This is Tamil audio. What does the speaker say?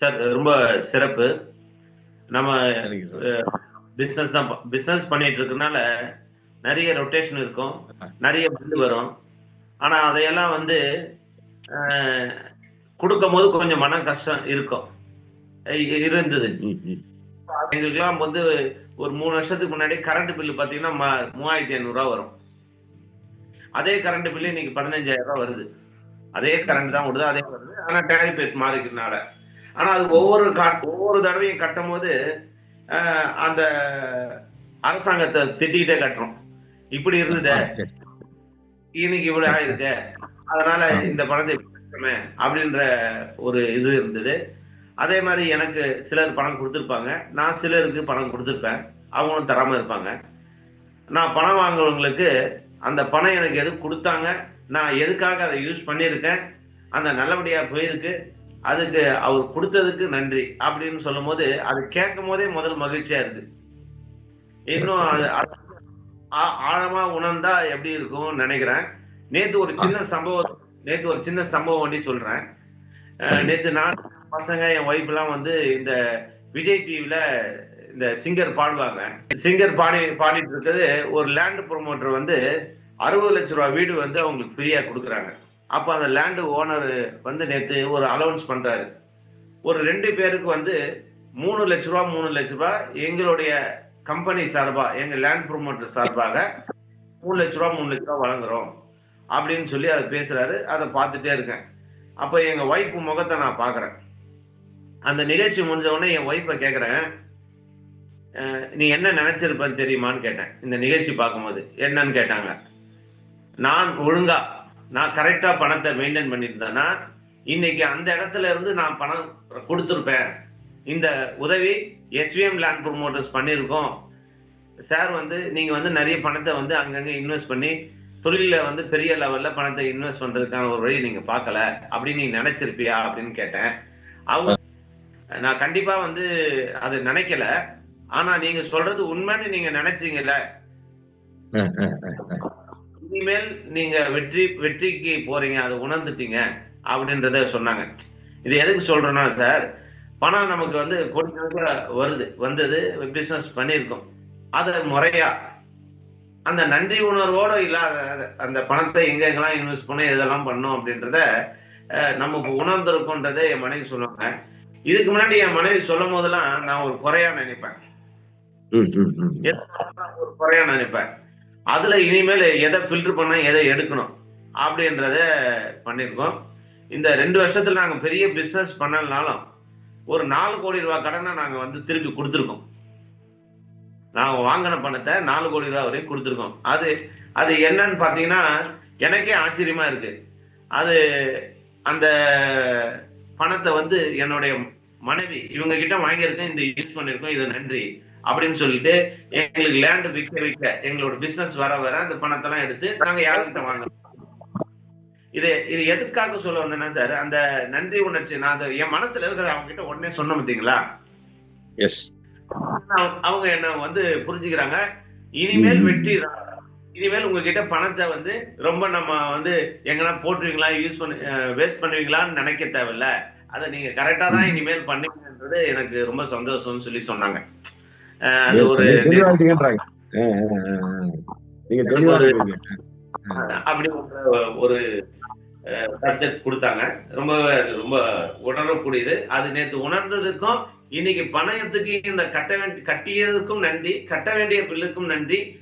சார் ரொம்ப சிறப்பு. நம்ம பிசினஸ் தான் பிசினஸ் பண்ணிட்டு இருக்கறனால நிறைய ரொட்டேஷன் இருக்கும். நிறைய பில் வரும். ஆனா அதையெல்லாம் வந்து கொடுக்கும் போது கொஞ்சம் மன கஷ்டம் இருக்கும். இருந்தது. எங்களுக்கெல்லாம் வந்து ஒரு மூணு வருஷத்துக்கு முன்னாடி கரண்ட் பில்லு பார்த்தீங்கன்னா ம- மூவாயிரத்தி ஐநூறுரூவா வரும். அதே கரண்ட் பில்லு இன்னைக்கு பதினஞ்சாயிரம் ரூபாய் வருது. அதே கரண்ட் தான் விடுது அதே வருது. ஆனா டேரிஃப் ரேட் மாறிக்கிறதுனால. ஆனா அது ஒவ்வொரு ஒவ்வொரு தடவையும் கட்டும் போது ஆஹ், அந்த அரசாங்கத்தை திட்டிக்கிட்டே கட்டுறோம். இப்படி இருந்தது. இன்னைக்கு இவ்வளவு ஆயிருக்கு. அதனால இந்த பணத்தை இப்படி அப்படின்ற ஒரு இது இருந்தது. அதே மாதிரி எனக்கு சிலர் பணம் கொடுத்துருப்பாங்க. நான் சிலருக்கு பணம் கொடுத்துருப்பேன். அவங்களும் தராம இருப்பாங்க. நான் பணம் வாங்குறவங்களுக்கு அந்த பணம் எனக்கு எது கொடுத்தாங்க? நான் எதுக்காக அதை யூஸ் பண்ணியிருக்கேன்? அந்த நல்லபடியா போயிருக்கு. அதுக்கு அவர் கொடுத்ததுக்கு நன்றி அப்படின்னு சொல்லும் போது அது கேட்கும் போதே முதல் மகிழ்ச்சியா இருக்கு. இன்னும் ஆழமா உணர்ந்தா எப்படி இருக்கும்னு நினைக்கிறேன். நேத்து ஒரு சின்ன சம்பவம் நேத்து ஒரு சின்ன சம்பவம் ஒண்டி சொல்றேன். நேத்து நான் பசங்க என் ஒய்ஃப் எல்லாம் வந்து இந்த விஜய் டிவில இந்த சிங்கர் பாடுவாங்க. சிங்கர் பாடி பாடிட்டு இருக்கிறது ஒரு லேண்ட் ப்ரொமோட்டர் வந்து அறுபது லட்ச ரூபா வீடு வந்து அவங்களுக்கு ஃப்ரீயா கொடுக்குறாங்க. அப்போ அந்த லேண்டு ஓனர் வந்து நேற்று ஒரு அலௌன்ஸ் பண்ணுறாரு ஒரு ரெண்டு பேருக்கு வந்து மூணு லட்ச ரூபா மூணு லட்ச ரூபா எங்களுடைய கம்பெனி சார்பாக எங்கள் லேண்ட் ப்ரொமோட்டர் சார்பாக மூணு லட்ச ரூபா மூணு லட்ச ரூபா வழங்குறோம் அப்படின்னு சொல்லி அதை பேசுறாரு. அதை பார்த்துட்டே இருக்கேன். அப்போ எங்க ஒய்ஃப் முகத்தை நான் பார்க்குறேன். அந்த நிகழ்ச்சி முடிஞ்ச உடனே என் ஒய்ஃபை கேட்குறேன் நீ என்ன நினைச்சிருப்பன்னு தெரியுமான்னு கேட்டேன். இந்த நிகழ்ச்சி பார்க்கும்போது என்னன்னு கேட்டாங்க. நான் ஒழுங்கா நான் கரெக்டாக பணத்தை மெயின்டைன் பண்ணியிருந்தேன்னா இன்னைக்கு அந்த இடத்துல இருந்து நான் பணம் கொடுத்துருப்பேன். இந்த உதவி எஸ்விஎம் லேண்ட் ப்ரொமோட்டர்ஸ் பண்ணியிருக்கோம். சார் வந்து நீங்கள் வந்து நிறைய பணத்தை வந்து அங்கங்கே இன்வெஸ்ட் பண்ணி தொழிலில் வந்து பெரிய லெவலில் பணத்தை இன்வெஸ்ட் பண்ணுறதுக்கான ஒரு வழி நீங்கள் பார்க்கல அப்படின்னு நீங்கள் நினச்சிருப்பியா அப்படின்னு கேட்டேன். அவங்க நான் கண்டிப்பாக வந்து அது நினைக்கல. ஆனால் நீங்கள் சொல்றது உண்மைன்னு நீங்கள் நினைச்சீங்கல்ல. இனிமேல் நீங்க வெற்றி வெற்றிக்கு போறீங்க அதை உணர்ந்துட்டீங்க அப்படின்றத சொன்னாங்க. இது எதுக்கு சொல்றேன்னா சார் பணம் நமக்கு வந்து கோடிக்கணக்கில் வருது. வந்தது பிசினஸ் பண்ணியிருக்கோம். அதை முறையா. அந்த நன்றி உணர்வோட இல்லாத அந்த பணத்தை எங்க எங்கெல்லாம் இன்வெஸ்ட் பண்ண இதெல்லாம் பண்ணோம் அப்படின்றத நமக்கு உணர்ந்திருக்கும்ன்றதை என் மனைவி சொல்லுவாங்க. இதுக்கு முன்னாடி என் மனைவி சொல்லும் போதெல்லாம் நான் ஒரு குறையா நினைப்பேன். ஒரு குறையா நினைப்பேன்? அதுல இனிமேல் எதை ஃபில்டர் பண்ண எதை எடுக்கணும் அப்படின்றத பண்ணியிருக்கோம். இந்த ரெண்டு வருஷத்துல நாங்க பெரிய பிசினஸ் பண்ணலனாலும் ஒரு நாலு கோடி ரூபாய் கடனை நாங்க வந்து திருப்பி கொடுத்துருக்கோம். நாங்க வாங்கின பணத்தை நாலு கோடி ரூபாய் வரையும் கொடுத்துருக்கோம். அது அது என்னன்னு பாத்தீங்கன்னா எனக்கே ஆச்சரியமா இருக்கு. அது அந்த பணத்தை வந்து என்னுடைய மனைவி இவங்க கிட்ட வாங்கியிருக்கேன் இந்த யூஸ் பண்ணிருக்கோம் இது நன்றி. அப்படின்னு சொல்லிட்டு எங்களுக்கு லேண்ட் விற்க விற்க எங்களோட பிசினஸ் வர வர அந்த பணத்தெல்லாம் எடுத்து நாங்க யாருக்கிட்ட வாங்கணும் இது இது எதுக்காக சொல்ல வந்தேன்னா சார் அந்த நன்றி உணர்ச்சி நான் அதை என் மனசுல இருக்கிறத அவங்க கிட்ட உடனே சொன்ன பார்த்தீங்களா. அவங்க- என்ன வந்து புரிஞ்சுக்கிறாங்க இனிமேல். வெற்றி. இனிமேல் உங்ககிட்ட பணத்தை வந்து ரொம்ப நம்ம வந்து எங்கன்னா போட்டுருவீங்களா யூஸ் பண்ணி வேஸ்ட் பண்ணுவீங்களான்னு நினைக்க தேவையில்ல அதை நீங்க கரெக்டா தான் இனிமேல் பண்ணுவீங்கன்றது எனக்கு ரொம்ப சந்தோஷம்னு சொல்லி சொன்னாங்க அது ஒரு தெளிவா ஒரு-. அப்படி சப்ஜெக்ட் கொடுத்தாங்க. ரொம்ப ரொம்ப உணரக்கூடியது. அது நேத்து உணர்ந்ததுக்கும் இன்னைக்கு பணயத்துக்கு இந்த கட்ட வேண்டிய கட்டியதுக்கும் நன்றி கட்ட வேண்டிய பில்லுக்கும் நன்றி.